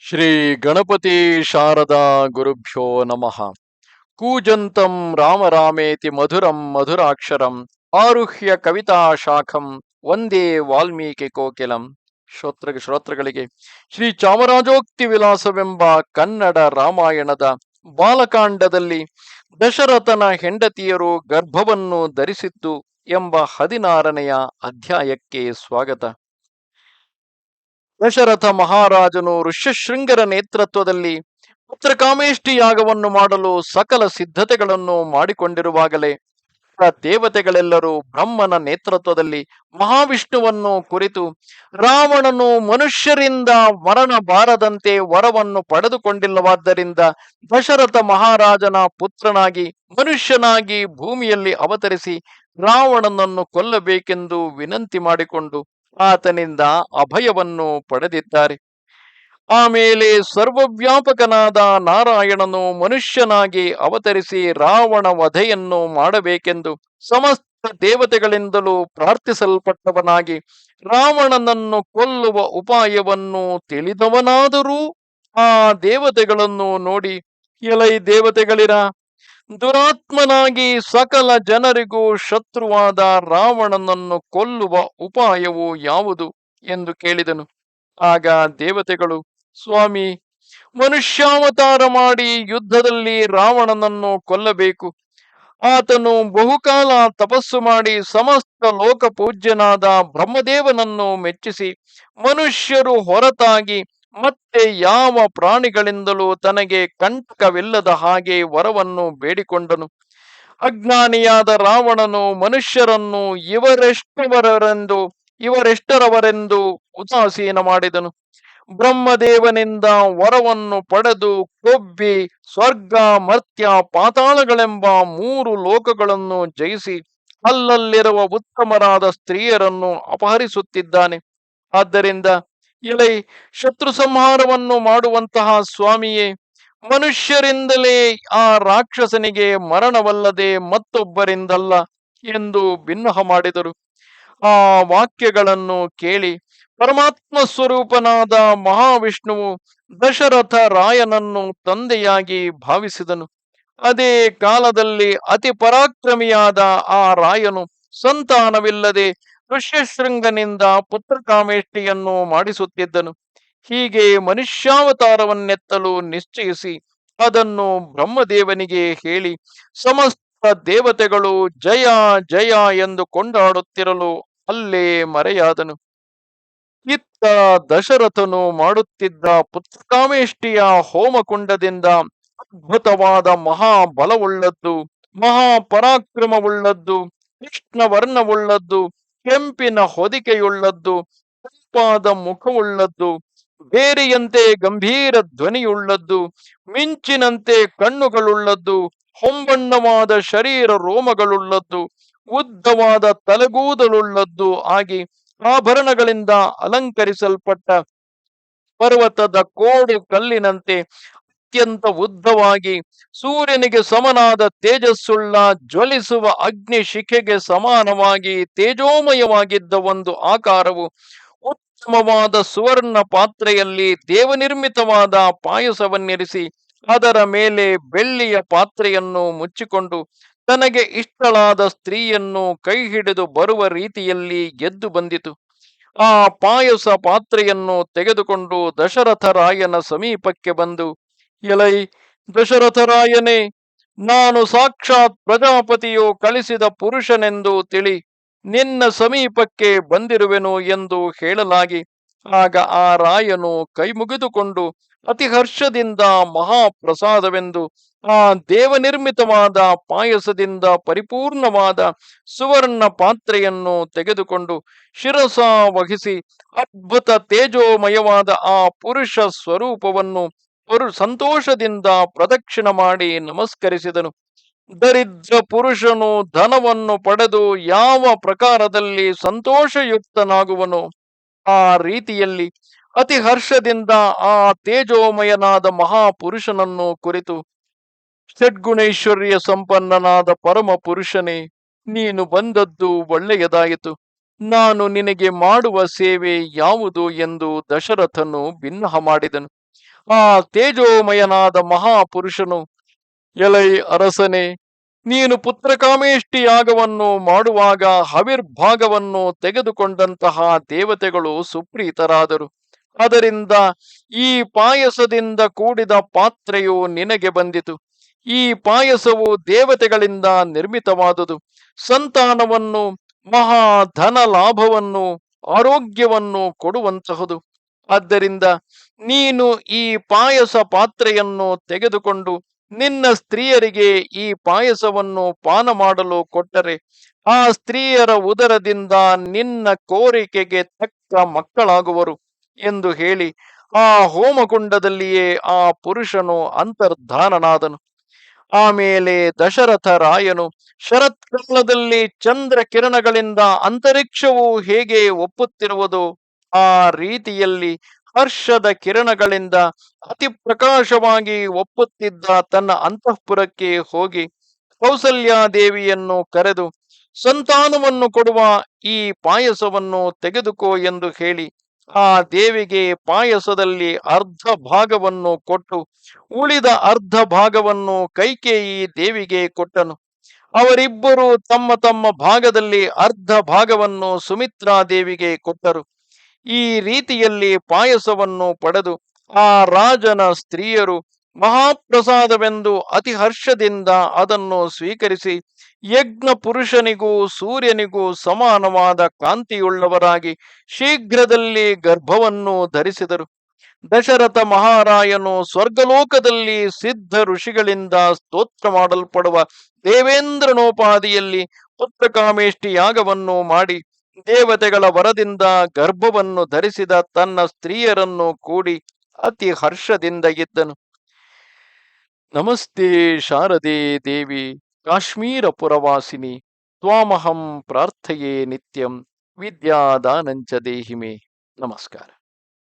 ಶ್ರೀ ಗಣಪತಿ ಶಾರದಾ ಗುರುಭ್ಯೋ ನಮಃ. ಕೂಜಂತಂ ರಾಮ ರಾಮೇತಿ ಮಧುರಂ ಮಧುರಾಕ್ಷರಂ ಆರುಹ್ಯ ಕವಿತಾ ಶಾಖಂ ಒಂದೇ ವಾಲ್ಮೀಕಿ ಕೋಕಿಲಂ. ಶ್ರೋತ್ರ ಶ್ರೋತ್ರಗಳಿಗೆ ಶ್ರೀ ಚಾಮರಾಜೋಕ್ತಿ ವಿಲಾಸವೆಂಬ ಕನ್ನಡ ರಾಮಾಯಣದ ಬಾಲಕಾಂಡದಲ್ಲಿ ದಶರಥನ ಹೆಂಡತಿಯರು ಗರ್ಭವನ್ನು ಧರಿಸಿತ್ತು ಎಂಬ ಹದಿನಾರನೆಯ ಅಧ್ಯಾಯಕ್ಕೆ ಸ್ವಾಗತ. ದಶರಥ ಮಹಾರಾಜನು ಋಷ್ಯಶೃಂಗರ ನೇತೃತ್ವದಲ್ಲಿ ಪುತ್ರಕಾಮೇಷ್ಟಿ ಯಾಗವನ್ನು ಮಾಡಲು ಸಕಲ ಸಿದ್ಧತೆಗಳನ್ನು ಮಾಡಿಕೊಂಡಿರುವಾಗಲೇ ದೇವತೆಗಳೆಲ್ಲರೂ ಬ್ರಹ್ಮನ ನೇತೃತ್ವದಲ್ಲಿ ಮಹಾವಿಷ್ಣುವನ್ನು ಕುರಿತು ರಾವಣನು ಮನುಷ್ಯರಿಂದ ಮರಣ ಬಾರದಂತೆ ವರವನ್ನು ಪಡೆದುಕೊಂಡಿಲ್ಲವಾದ್ದರಿಂದ ದಶರಥ ಮಹಾರಾಜನ ಪುತ್ರನಾಗಿ ಮನುಷ್ಯನಾಗಿ ಭೂಮಿಯಲ್ಲಿ ಅವತರಿಸಿ ರಾವಣನನ್ನು ಕೊಲ್ಲಬೇಕೆಂದು ವಿನಂತಿ ಮಾಡಿಕೊಂಡು ಆತನಿಂದ ಅಭಯವನ್ನು ಪಡೆದಿದ್ದಾರೆ. ಆಮೇಲೆ ಸರ್ವವ್ಯಾಪಕನಾದ ನಾರಾಯಣನು ಮನುಷ್ಯನಾಗಿ ಅವತರಿಸಿ ರಾವಣ ವಧೆಯನ್ನು ಮಾಡಬೇಕೆಂದು ಸಮಸ್ತ ದೇವತೆಗಳಿಂದಲೂ ಪ್ರಾರ್ಥಿಸಲ್ಪಟ್ಟವನಾಗಿ ರಾವಣನನ್ನು ಕೊಲ್ಲುವ ಉಪಾಯವನ್ನು ತಿಳಿದವನಾದರೂ ಆ ದೇವತೆಗಳನ್ನು ನೋಡಿ, ಎಲೈ ದೇವತೆಗಳಿರ ದುರಾತ್ಮನಾಗಿ ಸಕಲ ಜನರಿಗೂ ಶತ್ರುವಾದ ರಾವಣನನ್ನು ಕೊಲ್ಲುವ ಉಪಾಯವು ಯಾವುದು ಎಂದು ಕೇಳಿದನು. ಆಗ ದೇವತೆಗಳು, ಸ್ವಾಮಿ, ಮನುಷ್ಯಾವತಾರ ಮಾಡಿ ಯುದ್ಧದಲ್ಲಿ ರಾವಣನನ್ನು ಕೊಲ್ಲಬೇಕು. ಆತನು ಬಹುಕಾಲ ತಪಸ್ಸು ಮಾಡಿ ಸಮಸ್ತ ಲೋಕ ಪೂಜ್ಯನಾದ ಬ್ರಹ್ಮದೇವನನ್ನು ಮೆಚ್ಚಿಸಿ ಮನುಷ್ಯರು ಹೊರತಾಗಿ ಮತ್ತೆ ಯಾವ ಪ್ರಾಣಿಗಳಿಂದಲೂ ತನಗೆ ಕಂಟಕವಿಲ್ಲದ ಹಾಗೆ ವರವನ್ನು ಬೇಡಿಕೊಂಡನು. ಅಜ್ಞಾನಿಯಾದ ರಾವಣನು ಮನುಷ್ಯರನ್ನು ಇವರೆಷ್ಟವರೆಂದು ಇವರೆಷ್ಟರವರೆಂದು ಉದಾಸೀನ ಮಾಡಿದನು. ಬ್ರಹ್ಮದೇವನಿಂದ ವರವನ್ನು ಪಡೆದು ಕೊಬ್ಬಿ, ಸ್ವರ್ಗ, ಮರ್ತ್ಯ, ಪಾತಾಳಗಳೆಂಬ ಮೂರು ಲೋಕಗಳನ್ನು ಜಯಿಸಿ ಅಲ್ಲಲ್ಲಿರುವ ಉತ್ತಮರಾದ ಸ್ತ್ರೀಯರನ್ನು ಅಪಹರಿಸುತ್ತಿದ್ದಾನೆ. ಆದ್ದರಿಂದ ಎಲೈ ಶತ್ರು ಸಂಹಾರವನ್ನು ಮಾಡುವಂತಹ ಸ್ವಾಮಿಯೇ, ಮನುಷ್ಯರಿಂದಲೇ ಆ ರಾಕ್ಷಸನಿಗೆ ಮರಣವಲ್ಲದೆ ಮತ್ತೊಬ್ಬರಿಂದಲ್ಲ ಎಂದು ಭಿನ್ನಹ ಮಾಡಿದರು. ಆ ವಾಕ್ಯಗಳನ್ನು ಕೇಳಿ ಪರಮಾತ್ಮ ಸ್ವರೂಪನಾದ ಮಹಾವಿಷ್ಣುವು ದಶರಥ ರಾಯನನ್ನು ತಂದೆಯಾಗಿ ಭಾವಿಸಿದನು. ಅದೇ ಕಾಲದಲ್ಲಿ ಅತಿ ಪರಾಕ್ರಮಿಯಾದ ಆ ರಾಯನು ಸಂತಾನವಿಲ್ಲದೆ ಋಷ್ಯಶೃಂಗನಿಂದ ಪುತ್ರಕಾಮೇಷ್ಟಿಯನ್ನು ಮಾಡಿಸುತ್ತಿದ್ದನು. ಹೀಗೆ ಮನುಷ್ಯಾವತಾರವನ್ನೆತ್ತಲು ನಿಶ್ಚಯಿಸಿ ಅದನ್ನು ಬ್ರಹ್ಮದೇವನಿಗೆ ಹೇಳಿ, ಸಮಸ್ತ ದೇವತೆಗಳು ಜಯ ಜಯ ಎಂದು ಕೊಂಡಾಡುತ್ತಿರಲು ಅಲ್ಲೇ ಮರೆಯಾದನು. ಇತ್ತ ದಶರಥನು ಮಾಡುತ್ತಿದ್ದ ಪುತ್ರಕಾಮೇಷ್ಟಿಯ ಹೋಮಕುಂಡದಿಂದ ಅದ್ಭುತವಾದ ಮಹಾಬಲವುಳ್ಳದ್ದು, ಮಹಾಪರಾಕ್ರಮವುಳ್ಳದ್ದು, ಕೃಷ್ಣವರ್ಣವುಳ್ಳದ್ದು ಕೆಂಪಿನ ಹೊದಿಕೆಯುಳ್ಳದ್ದು ಕೆಂಪಾದ ಮುಖವುಳ್ಳದ್ದು, ಬೇರೆಯಂತೆ ಗಂಭೀರ ಧ್ವನಿಯುಳ್ಳದ್ದು, ಮಿಂಚಿನಂತೆ ಕಣ್ಣುಗಳುಳ್ಳದ್ದು, ಹೊಂಬಣ್ಣವಾದ ಶರೀರ ರೋಮಗಳುಳ್ಳದ್ದು, ಉದ್ದವಾದ ತಲೆಗೂದಲುಳ್ಳದ್ದು ಆಗಿ ಆಭರಣಗಳಿಂದ ಅಲಂಕರಿಸಲ್ಪಟ್ಟ ಪರ್ವತದ ಕೋಡು ಕಲ್ಲಿನಂತೆ ಅತ್ಯಂತ ಉದ್ದವಾಗಿ ಸೂರ್ಯನಿಗೆ ಸಮನಾದ ತೇಜಸ್ಸುಳ್ಳ, ಜ್ವಲಿಸುವ ಅಗ್ನಿ ಶಿಖೆಗೆ ಸಮಾನವಾಗಿ ತೇಜೋಮಯವಾಗಿದ್ದ ಒಂದು ಆಕಾರವು ಉತ್ತಮವಾದ ಸುವರ್ಣ ಪಾತ್ರೆಯಲ್ಲಿ ದೇವನಿರ್ಮಿತವಾದ ಪಾಯಸವನ್ನಿರಿಸಿ ಅದರ ಮೇಲೆ ಬೆಳ್ಳಿಯ ಪಾತ್ರೆಯನ್ನು ಮುಚ್ಚಿಕೊಂಡು ತನಗೆ ಇಷ್ಟಳಾದ ಸ್ತ್ರೀಯನ್ನು ಕೈ ಹಿಡಿದು ಬರುವ ರೀತಿಯಲ್ಲಿ ಗೆದ್ದು ಬಂದಿತು. ಆ ಪಾಯಸ ಪಾತ್ರೆಯನ್ನು ತೆಗೆದುಕೊಂಡು ದಶರಥರಾಯನ ಸಮೀಪಕ್ಕೆ ಬಂದು ಎಲೈ ದಶರಥರಾಯನೇ, ನಾನು ಸಾಕ್ಷಾತ್ ಪ್ರಜಾಪತಿಯು ಕಳಿಸಿದ ಪುರುಷನೆಂದು ತಿಳಿ ನಿನ್ನ ಸಮೀಪಕ್ಕೆ ಬಂದಿರುವೆನು ಎಂದು ಹೇಳಲಾಗಿ, ಆಗ ಆ ರಾಯನು ಕೈಮುಗಿದುಕೊಂಡು ಅತಿ ಹರ್ಷದಿಂದ ಮಹಾಪ್ರಸಾದವೆಂದು, ಆ ದೇವನಿರ್ಮಿತವಾದ ಪಾಯಸದಿಂದ ಪರಿಪೂರ್ಣವಾದ ಸುವರ್ಣ ಪಾತ್ರೆಯನ್ನು ತೆಗೆದುಕೊಂಡು ಶಿರಸ ವಹಿಸಿ ಅದ್ಭುತ ತೇಜೋಮಯವಾದ ಆ ಪುರುಷ ಸ್ವರೂಪವನ್ನು ಪುರು ಸಂತೋಷದಿಂದ ಪ್ರದಕ್ಷಿಣ ಮಾಡಿ ನಮಸ್ಕರಿಸಿದನು. ದರಿದ್ರ ಪುರುಷನು ಧನವನ್ನು ಪಡೆದು ಯಾವ ಪ್ರಕಾರದಲ್ಲಿ ಸಂತೋಷಯುಕ್ತನಾಗುವನು ಆ ರೀತಿಯಲ್ಲಿ ಅತಿ ಹರ್ಷದಿಂದ ಆ ತೇಜೋಮಯನಾದ ಮಹಾಪುರುಷನನ್ನು ಕುರಿತು, ಷಡ್ಗುಣೈಶ್ವರ್ಯ ಸಂಪನ್ನನಾದ ಪರಮ ಪುರುಷನೇ ನೀನು ಬಂದದ್ದು ಒಳ್ಳೆಯದಾಯಿತು. ನಾನು ನಿನಗೆ ಮಾಡುವ ಸೇವೆ ಯಾವುದು ಎಂದು ದಶರಥನು ಭಿನ್ನಹ ಮಾಡಿದನು. ಆ ತೇಜೋಮಯನಾದ ಮಹಾಪುರುಷನು, ಎಲೈ ಅರಸನೆ, ನೀನು ಪುತ್ರಕಾಮೇಷ್ಟಿ ಯಾಗವನ್ನು ಮಾಡುವಾಗ ಹವಿರ್ಭಾಗವನ್ನು ತೆಗೆದುಕೊಂಡಂತಹ ದೇವತೆಗಳು ಸುಪ್ರೀತರಾದರು. ಅದರಿಂದ ಈ ಪಾಯಸದಿಂದ ಕೂಡಿದ ಪಾತ್ರೆಯು ನಿನಗೆ ಬಂದಿತು. ಈ ಪಾಯಸವು ದೇವತೆಗಳಿಂದ ನಿರ್ಮಿತವಾದುದು. ಸಂತಾನವನ್ನು, ಮಹಾ ಧನ ಲಾಭವನ್ನು, ಆರೋಗ್ಯವನ್ನು ಕೊಡುವಂತಹುದು. ಆದ್ದರಿಂದ ನೀನು ಈ ಪಾಯಸ ಪಾತ್ರೆಯನ್ನು ತೆಗೆದುಕೊಂಡು ನಿನ್ನ ಸ್ತ್ರೀಯರಿಗೆ ಈ ಪಾಯಸವನ್ನು ಪಾನ ಮಾಡಲು ಕೊಟ್ಟರೆ, ಆ ಸ್ತ್ರೀಯರ ಉದರದಿಂದ ನಿನ್ನ ಕೋರಿಕೆಗೆ ತಕ್ಕ ಮಕ್ಕಳಾಗುವರು ಎಂದು ಹೇಳಿ, ಆ ಹೋಮಕುಂಡದಲ್ಲಿಯೇ ಆ ಪುರುಷನು ಅಂತರ್ಧಾನನಾದನು. ಆಮೇಲೆ ದಶರಥ ರಾಯನು ಶರತ್ಕಾಲದಲ್ಲಿ ಚಂದ್ರ ಕಿರಣಗಳಿಂದ ಅಂತರಿಕ್ಷವು ಹೇಗೆ ಒಪ್ಪುತ್ತಿರುವುದು? ಆ ರೀತಿಯಲ್ಲಿ ಹರ್ಷದ ಕಿರಣಗಳಿಂದ ಅತಿ ಪ್ರಕಾಶವಾಗಿ ಒಪ್ಪುತ್ತಿದ್ದ ತನ್ನ ಅಂತಃಪುರಕ್ಕೆ ಹೋಗಿ ಕೌಸಲ್ಯಾದೇವಿಯನ್ನು ಕರೆದು, ಸಂತಾನವನ್ನು ಕೊಡುವ ಈ ಪಾಯಸವನ್ನು ತೆಗೆದುಕೋ ಎಂದು ಹೇಳಿ, ಆ ದೇವಿಗೆ ಪಾಯಸದಲ್ಲಿ ಅರ್ಧ ಭಾಗವನ್ನು ಕೊಟ್ಟು, ಉಳಿದ ಅರ್ಧ ಭಾಗವನ್ನು ಕೈಕೇಯಿ ದೇವಿಗೆ ಕೊಟ್ಟನು. ಅವರಿಬ್ಬರು ತಮ್ಮ ತಮ್ಮ ಭಾಗದಲ್ಲಿ ಅರ್ಧ ಭಾಗವನ್ನು ಸುಮಿತ್ರಾ ದೇವಿಗೆ ಕೊಟ್ಟರು. ಈ ರೀತಿಯಲ್ಲಿ ಪಾಯಸವನ್ನು ಪಡೆದು ಆ ರಾಜನ ಸ್ತ್ರೀಯರು ಮಹಾಪ್ರಸಾದವೆಂದು ಅತಿ ಹರ್ಷದಿಂದ ಅದನ್ನು ಸ್ವೀಕರಿಸಿ ಯಜ್ಞ ಪುರುಷನಿಗೂ ಸೂರ್ಯನಿಗೂ ಸಮಾನವಾದ ಕಾಂತಿಯುಳ್ಳವರಾಗಿ ಶೀಘ್ರದಲ್ಲಿ ಗರ್ಭವನ್ನು ಧರಿಸಿದರು. ದಶರಥ ಮಹಾರಾಯನು ಸ್ವರ್ಗಲೋಕದಲ್ಲಿ ಸಿದ್ಧ ಋಷಿಗಳಿಂದ ಸ್ತೋತ್ರ ಮಾಡಲ್ಪಡುವ ದೇವೇಂದ್ರನೋಪಾದಿಯಲ್ಲಿ ಪುತ್ರಕಾಮೇಷ್ಟಿ ಯಾಗವನ್ನು ಮಾಡಿ ದೇವತೆಗಳ ವರದಿಂದ ಗರ್ಭವನ್ನು ಧರಿಸಿದ ತನ್ನ ಸ್ತ್ರೀಯರನ್ನು ಕೂಡಿ ಅತಿ ಹರ್ಷದಿಂದ ಇದ್ದನು. ನಮಸ್ತೆ ಶಾರದೆ ದೇವಿ ಕಾಶ್ಮೀರ ಪುರವಾಸಿನಿ ತ್ವಾಮಹಂ ಪ್ರಾರ್ಥಯೇ ನಿತ್ಯಂ, ವಿದ್ಯಾದಾನಂಚ ದೇಹಿಮೆ. ನಮಸ್ಕಾರ.